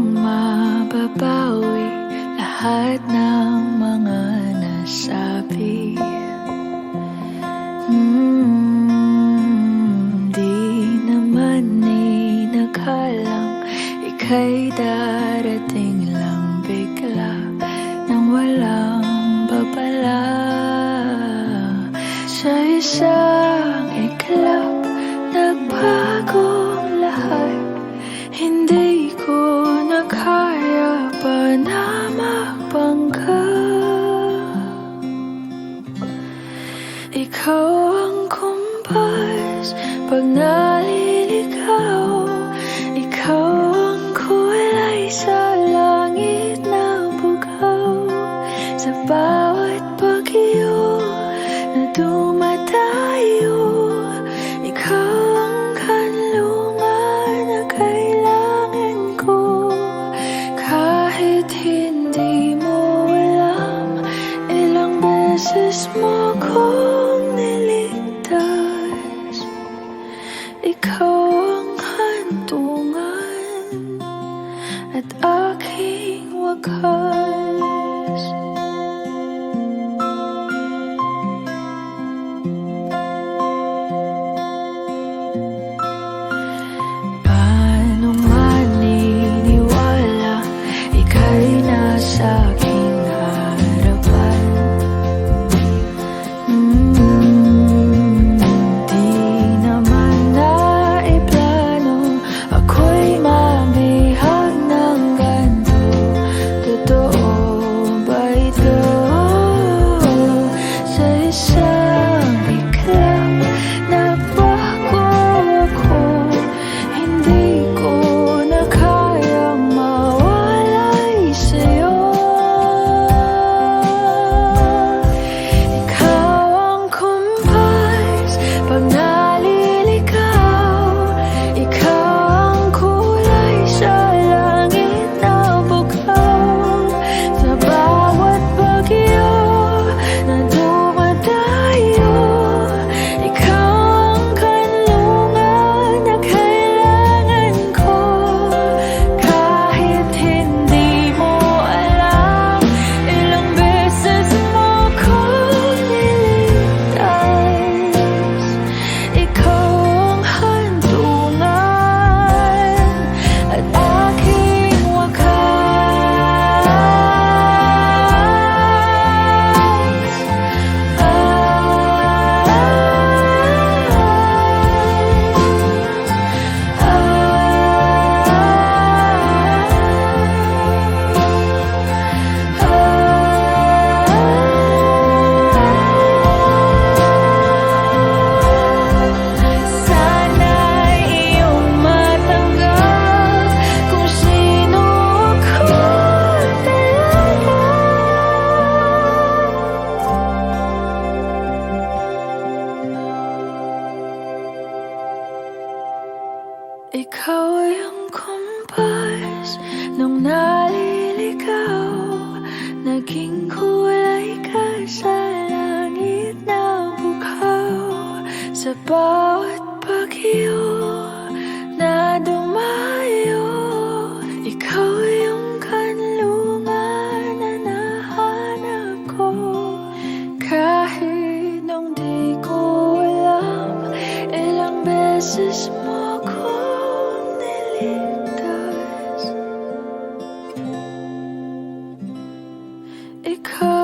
upang mababawi lahat ng mga nasabi. Mm, di naman inakalang ika'y darating lang bigla nang walang babala sa isang iklap. Kumpas pag naliligaw Ikaw na bugaw. Sa bawat bagyo na dumadayo Ikaw kanlungan na kailangan ko. Kahit hindi mo alam Ilang beses mo kong call. Nung naliligaw Naging kulay ka sa langit na bukaw Sa bawat bagyo na dumayo Ikaw yung kanlungan na nahanap ko. Kahit nung di ko alam Ilang beses mo It could.